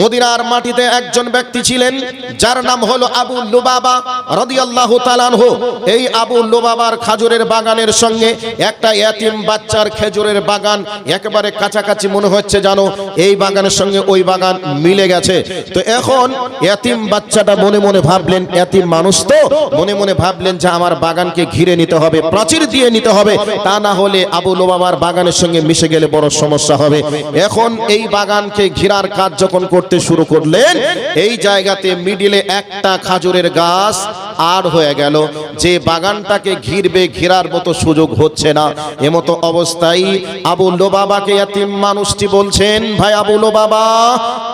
মদিনার মাটিতে একজন ব্যক্তি ছিলেন, যার নাম হলো আবু লুবাবা রাদিয়াল্লাহু তাআলাহু এই আবু লুবাবার খাজুরের বাগানের সঙ্গে একটা এতিম বাচ্চার খেজুরের বাগান একেবারে কাছাকাছি মনে হচ্ছে জানো, এই বাগানের সঙ্গে ওই বাগান মিলে গেছে। তো এখন এতিম বাচ্চাটা মনে মনে ভাবলেন, এতিম মানুষ তো, মনে মনে ভাবলেন যে আমার বাগানকে ঘিরে নিতে হবে, প্রাচীর দিয়ে নিতে হবে, তা না হলে আবু লোবাবার বাগানের সঙ্গে মিশে গেলে বড় সমস্যা হবে। এখন এই বাগানকে ঘিরার কাজ যখন করতে শুরু করলেন। এই জায়গাতে মিডিলে একটা খাজুরের গাছ আর হয়ে গেল। যে বাগানটাকে ঘিরবে, ঘিরার মতো সুযোগ হচ্ছে না। এমতো অবস্থায় আবু লোবাবাকে এতিম মানুষটি বলছেন, ভাই আবু লোবাবা,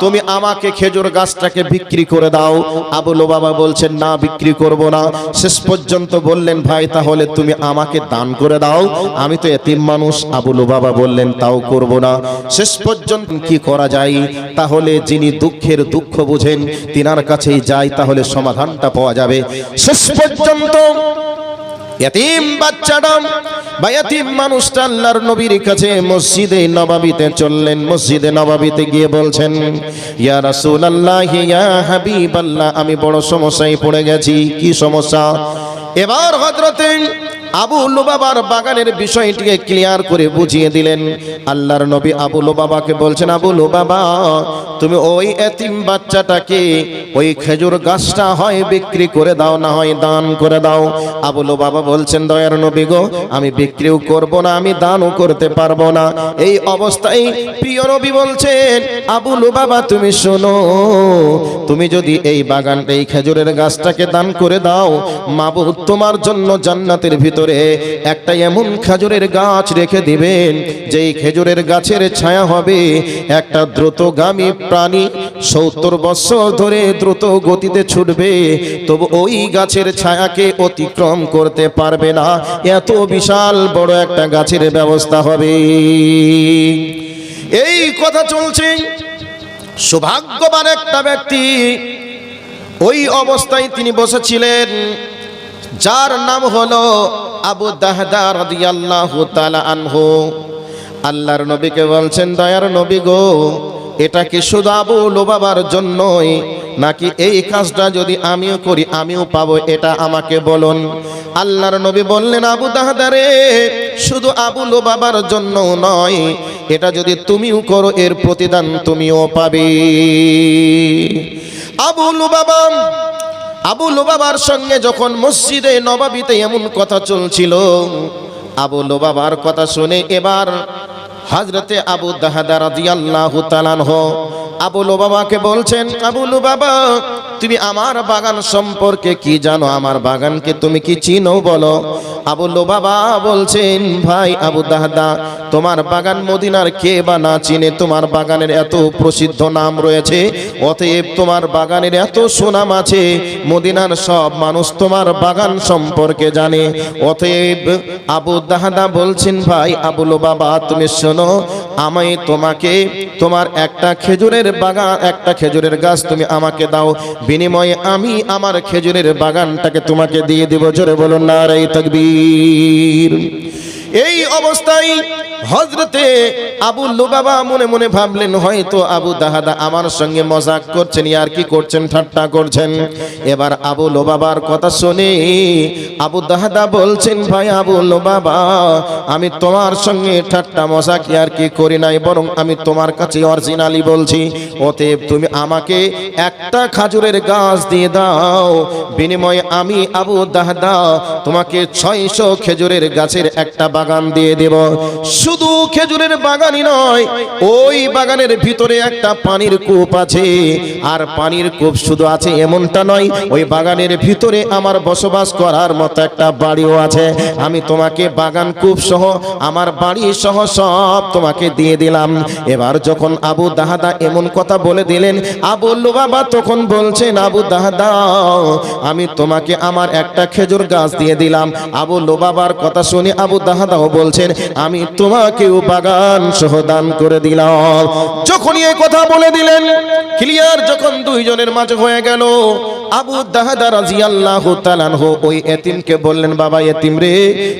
তুমি আমাকে খেজুর গাছটাকে বিক্রি করে দাও। আবু লোবাবা বলছেন, না, বিক্রি করব না। শেষ পর্যন্ত বললেন, ভাই, তাহলে তুমি আমাকে দান করে দাও। আমি তো এতিম মানুষ। আবু লোবাবা বললেন, তাও করব না। শেষ পর্যন্ত কি করা যায়? তাহলে যিনি দুঃখের দুঃখ বুঝেন, তিনার কাছেই যাই তাহলে সমাধানটা পাওয়া যাবে। শেষ পর্যন্ত এতিম বাচ্চাটা বা এতিম মানুষটা আল্লাহর নবীর কাছে মসজিদে নবাবিতে চললেন। মসজিদে নবাবিতে গিয়ে বলছেন, ইয়া রাসূলুল্লাহ, ইয়া হাবিবাল্লাহ, আমি বড় সমস্যায় পড়ে গেছি। কি সমস্যা? এবার হযরতে আবু লুবাবার বাগানের বিষয়টিকে ক্লিয়ার করে বুঝিয়ে দিলেন। আল্লাহর নবী আবু লুবাবাকে বলছেন, আবু লুবাবা, তুমি ওই এতিম বাচ্চাটাকে ওই খেজুর গাছটা হয় বিক্রি করে দাও, না হয় দান করে দাও। আবু লুবাবা বলছেন, দয়ার নবী গো, আমি বিক্রিও করব না, আমি দানও করতে পারব না। এই অবস্থায় প্রিয় নবী বলছেন, আবু লুবাবা, তুমি শোনো, তুমি যদি এই বাগানটা, এই খেজুরের গাছটাকে দান করে দাও, মাবুদ তোমার জন্য জান্নাতের ভিতরে একটা এমন খেজুরের গাছ রেখে দিবেন, যেই খেজুরের গাছের ছায়া হবে একটা দ্রুতগামী প্রাণী, সত্তর বছর ধরে দ্রুত গতিতে ছুটবে, তবু ওই গাছের ছায়াকে অতিক্রম করতে পারবে না। এত বিশাল বড় একটা গাছের ব্যবস্থা হবে। এই কথা চলছে। সৌভাগ্যবান একটা ব্যক্তি ওই অবস্থায় তিনি বসেছিলেন, যার নাম হলো আবু দাহদা রাদিয়াল্লাহু তাআলা আনহু। আল্লাহর নবীকে বলছেন, দয়ার নবী গো, এটা কি শুধু আবু লোবাবার জন্যই নাকি এই কাজটা যদি আমিও করি, আমিও পাবো, এটা আমাকে বলুন। আল্লাহর নবী বললেন, আবু দাহদারে শুধু আবু লোবাবার জন্য নয়, এটা যদি তুমিও করো, এর প্রতিদান তুমিও পাবে। আবু লুবাবা, আবু লোবাবার সঙ্গে যখন মসজিদে নবাবিতে এমন কথা চলছিল, আবু লোবাবার কথা শুনে এবার হজরতে আবু দাহাদা রাদিয়াল্লাহু তাআলাহ আবু বাবাকে বলছেন, আবু বাবা তুমি আমার বাগান সম্পর্কে কি জানো? আমার বাগানকে তুমি কি চিনো বলো? আবু বাবা বলছেন, ভাই আবু দাহাদা, তোমার বাগান মদিনার কে বা না চিনে? তোমার বাগানের এত প্রসিদ্ধ নাম রয়েছে, অতএব তোমার বাগানের এত সুনাম আছে, মদিনার সব মানুষ তোমার বাগান সম্পর্কে জানে। অতএব আবু দাহাদা বলছেন, ভাই আবুল বাবা তুমি শোনো আমি তোমাকে তোমার একটা খেজুরের বাগান, একটা খেজুরের গাছ তুমি আমাকে দাও। বিনিময়ে আমি আমার খেজুরের বাগানটাকে তোমাকে দিয়ে দিব। জোরে বলুন না রে তকবীর। এই অবস্থায় হজরতে আবু লুবাবা মনে মনে ভাবলেন, হয়তো আবু দাহাদা আমার সঙ্গে মজাক করছেন আর কি করছেন, ঠাট্টা করছেন? এবার আবু লোবাবার কথা শুনে আবু দাহাদা বলছেন, ভাই আবু লোবাবা, আমি তোমার সঙ্গে ঠাট্টা মজাক আর কি করি নাই, বরং আমি তোমার কাছে অরিজিনালি বলছি, অতএব তুমি আমাকে একটা খাজুরের গাছ দিয়ে দাও, বিনিময়ে আমি আবু দাহাদা তোমাকে ছয়শো খেজুরের গাছের একটা বাগান দিয়ে দেব। শুধু খেজুরের বাগানই নয়, ওই বাগানের ভিতরে একটা পানির কূপ আছে। আর পানির কূপ শুধু আছে এমনটা নয়, ওই বাগানের ভিতরে আমার বসবাস করার মতো একটা বাড়িও আছে। আমি তোমাকে বাগান কূপ সহ, আমার বাড়ি সহ সব তোমাকে দিয়ে দিলাম। এবার যখন আবু দাহাদা এমন কথা বলে দিলেন, আবু বাবা তখন বলছেন, আবু দাহাদা, আমি তোমাকে আমার একটা খেজুর গাছ দিয়ে দিলাম। আবু লোবাবার কথা শুনে আবু দাহাদাও বলছেন, আমি তোমাকেও বাগান সহ দান করে দিলাম। যখনই এই কথা বলে দিলেন, ক্লিয়ার যখন দুইজনের মাঝে হয়ে গেল, আবু দাহাদা রাজিয়াল্লাহু তাআলাহু ওই এতিমকে বললেন, বাবা এতিম রে,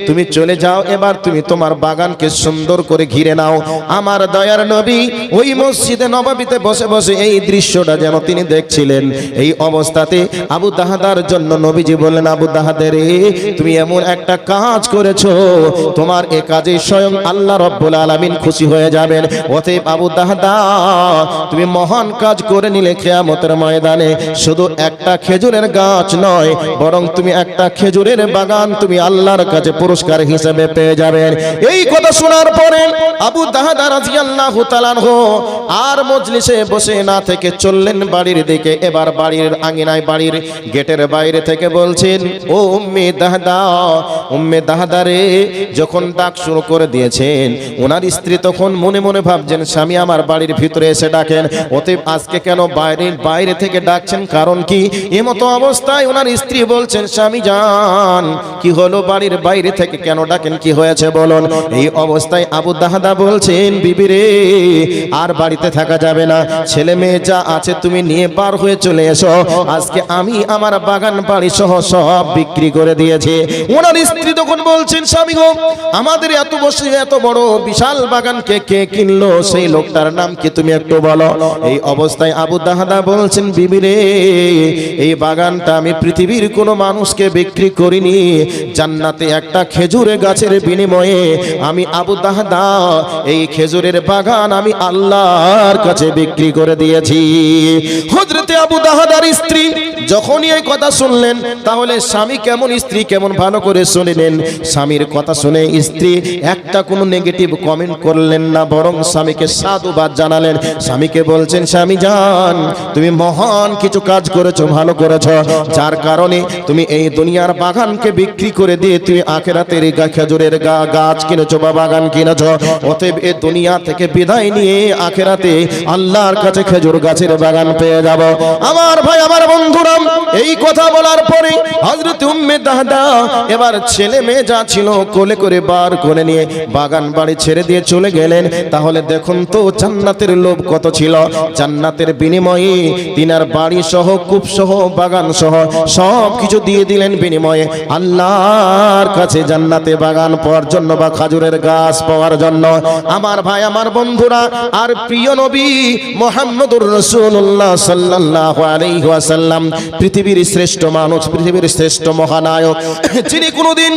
তুমি চলে যাও, এবার তুমি তোমার বাগানকে সুন্দর করে ঘিরে নাও। আমার দয়ার নবী ওই মসজিদে নবাবিতে বসে বসে এই দৃশ্যটা যেন তিনি দেখছিলেন। এই অবস্থাতে আবু দাহাদার জন্য নবীজি বললেন, আবু দাহাদে রে, তুমি এমন একটা কাজ করেছ। তোমার এ কাজে স্বয়ং আল্লাহ রব্বুল আলামিন খুশি হয়ে যাবেন। অতএব আবু দাহাদা, তুমি মহান কাজ করে নিলে খেয়ামতের ময়দানে। শুধু একটা খেজুরের গাছ নয়, বরং তুমি একটা খেজুরের বাগান তুমি আল্লাহর কাছে পুরস্কার হিসেবে পেয়ে যাবেন। এই কথা শোনার পরে আবু দাহাদা রাদিয়াল্লাহু তাআলা আর মজলিসে বসে না থেকে চললেন বাড়ির দিকে। এবার বাড়ির আঙিনায় বাড়ির গেটের বাইরে থেকে বলছেন, ও উম্মে দাহদা উম্মে দাহদা রে, যখন ডাক শুরু করে দিয়েছেন ওনার স্ত্রী তখন মনে মনে ভাবছেন, স্বামী আমার বাড়ির ভিতরে এসে ডাকেন। অতএব আজকে কেন বাইরে বাইরে থেকে ডাকছেন? কারণ কি? এমতো অবস্থায় ওনার স্ত্রী বলছেন, স্বামী যান কি হলো বাড়ির বাইরে থেকে? কেন ডাকেন? কি হয়েছে বলুন? এই অবস্থায় আবু দাহাদা বলছেন, বিবি রে, আর বাড়িতে থাকা যাবে না। ছেলে মেয়ে যা আছে তুমি নিয়ে পার হয়ে চলে এসো। আজকে আমি আমার বাগান বাড়ি সহ সব বিক্রি করে দিয়েছি। ওনার স্ত্রী তখন বলছেন, স্বামী গো আমাদের এত বসে, এত বড় বিশাল বাগান কে কিনলো? সেই লোকটার নাম কি তুমি একটু বলো? এই অবস্থায় আবু দাহাদা বলছেন, বিবি রে, এই বাগানটা আমি পৃথিবীর কোনো মানুষকে বিক্রি করিনি। জান্নাতে একটা খেজুরে গাছের বিনিময়ে আমি আবু দাহাদা, এই খেজুরের বাগান আমি আল্লাহর কাছে বিক্রি করে দিয়েছি। হজরতে আবু দাহাদার স্ত্রী, যখনই এই কথা শুনলেন, তাহলে স্বামী কেমন স্ত্রী, কেমন ভালো করে শুনলেন? স্বামীর কথা শুনে স্ত্রী একটা কোনো নেগেটিভ কমেন্ট করলেন না, বরং স্বামীকে সাধুবাদ জানালেন। স্বামীকে বলছেন, স্বামী যান তুমি মহান কিছু কাজ করেছ, ভালো করেছ। যার কারণে তুমি এই দুনিয়ার বাগানকে বিক্রি করে দিয়ে তুমি আখেরাতের গা, খেজুরের গা, গাছ কিনেছো বা বাগান কিনেছ। অতএব এ দুনিয়া থেকে বিদায় নিয়ে আখেরাতে আল্লাহর কাছে খেজুর গাছের বাগান পেয়ে যাব। আমার ভাই, আমার বন্ধুরা, এই কথা বলার পরে হযরত উম্মে দাহদা এবার ছেলে মেয়ে যা ছিল কোলে করে বার করে নিয়ে বাগান বাড়ি ছেড়ে দিয়ে চলে গেলেন। তাহলে দেখুন তো জান্নাতের লোভ কত ছিল। জান্নাতের বিনিময়ে তিনার বাড়ি সহ, কূপ সহ, বাগান সহ সব কিছু দিয়ে দিলেন বিনিময়ে। আল্লাহর কাছে জান্নাতে বাগান পাওয়ার জন্য বা খাজুরের গাছ পাওয়ার জন্য। আমার ভাই, আমার বন্ধুরা, আর প্রিয় নবী মোহাম্মদুর রসুল্লাহ সাল্লাল্লাহু পৃথিবীর শ্রেষ্ঠ মানুষ পৃথিবীর শ্রেষ্ঠ মহানায়ক যিনি কোনোদিন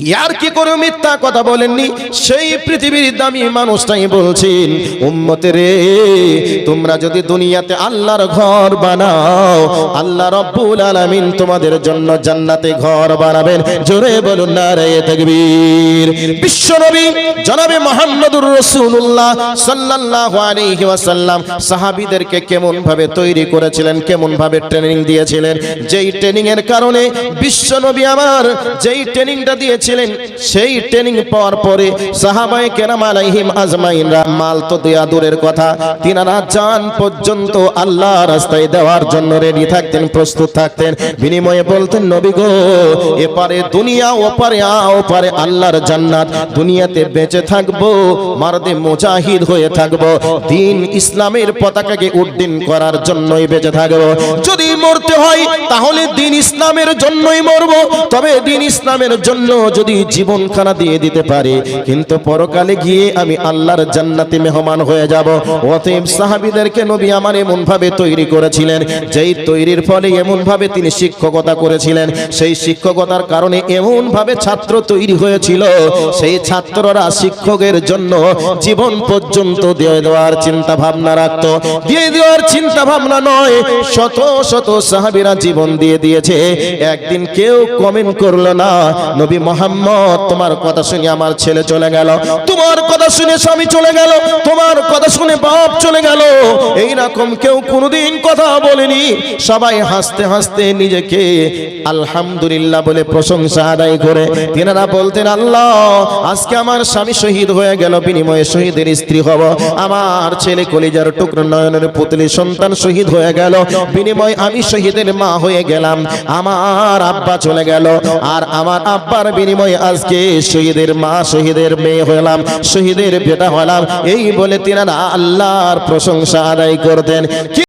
ইয়ার কি করে মিথ্যা কথা বলেননি? সেই পৃথিবীর দামি মানুষটাই বলছেন, উম্মতে রে, তোমরা যদি দুনিয়াতে আল্লাহর ঘর বানাও, আল্লাহ রব্বুল আলামিন তোমাদের জন্য জান্নাতে ঘর বানাবেন। জোরে বলুন না রে তাকবীর। বিশ্বনবী জনাবে মুহাম্মদুর রাসূলুল্লাহ সাল্লাল্লাহু আলাইহি ওয়াসাল্লাম সাহাবীদেরকে কেমন ভাবে তৈরি করেছিলেন কেমন ভাবে ট্রেনিং দিয়েছিলেন? যেই ট্রেনিং এর কারণে বিশ্বনবী আমার, যেই ট্রেনিংটা দিয়েছিলেন, সেই ট্রেনিং পাওয়ার পরে সাহাবায়ে কেরাম আলাইহিম আজমাইনরা মাল তো দেয়া দূরের কথা। তিনারা জান পর্যন্ত আল্লাহ রাস্তায় দেওয়ার জন্য রেডি থাকতেন, প্রস্তুত থাকতেন। বিনিময়ে বলতেন, নবী গো, এপারে দুনিয়া, ওপারে আ, ওপারে আল্লাহর জান্নাত। দুনিয়াতে বেঁচে থাকব, মারদে মুজাহিদ হয়ে থাকব। দিন ইসলামের পতাকাকে উড্ডীন করার জন্যই বেঁচে থাকব। যদি মরতে হয়, তাহলে দিন ইসলামের জন্যই মরবো, তবে দিন ইসলামের জন্য যদি জীবনখানা দিয়ে দিতে পারে, কিন্তু পরকালে গিয়ে আমি আল্লাহর জান্নাতে মেহমান হয়ে যাব। অতএব সাহাবীদেরকে নবী আমার এমন ভাবে তৈরি করেছিলেন, যেই তৈরির ফলে এমন ভাবে তিনি শিক্ষকতা করেছিলেন। সেই শিক্ষকতার কারণে এমন ভাবে ছাত্র তৈরি হয়েছিল, সেই ছাত্ররা শিক্ষকের জন্য জীবন পর্যন্ত দিয়ে দেওয়ার চিন্তা ভাবনা রাখতো। দিয়ে দেওয়ার চিন্তা ভাবনা নয়, শত শত সাহাবিরা জীবন দিয়ে দিয়েছে। একদিন কেউ কমেন্ট করল না, নবী মোহাম্মদ, তোমার কথা শুনে আমার ছেলে চলে গেল, তোমার কথা শুনে স্বামী চলে গেল, তোমার কথা শুনে বাপ চলে গেল। এই রকম কেউ কোনোদিন কথা বলেনি। সবাই হাসতে হাসতে নিজেকে আলহামদুলিল্লাহ বলে প্রশংসা আদায় করে। তিনারা বলতেন, আল্লাহ, আজকে আমার স্বামী শহীদ হয়ে গেল, বিনিময়ে শহীদের স্ত্রী হব। আমার ছেলে কলিজার টুকরো নয়নের পুতলি সন্তান শহীদ হয়ে গেল। বিনিময়ে আমি শহীদের মা হয়ে গেলাম। আমার আব্বা চলে গেল। আর আমার আব্বার বিনিময়ে আজকে শহীদের মা, শহীদের মেয়ে হলাম, শহীদের বেটা হলাম। এই বলে তিনারা আল্লাহর প্রশংসা আদায় করতেন।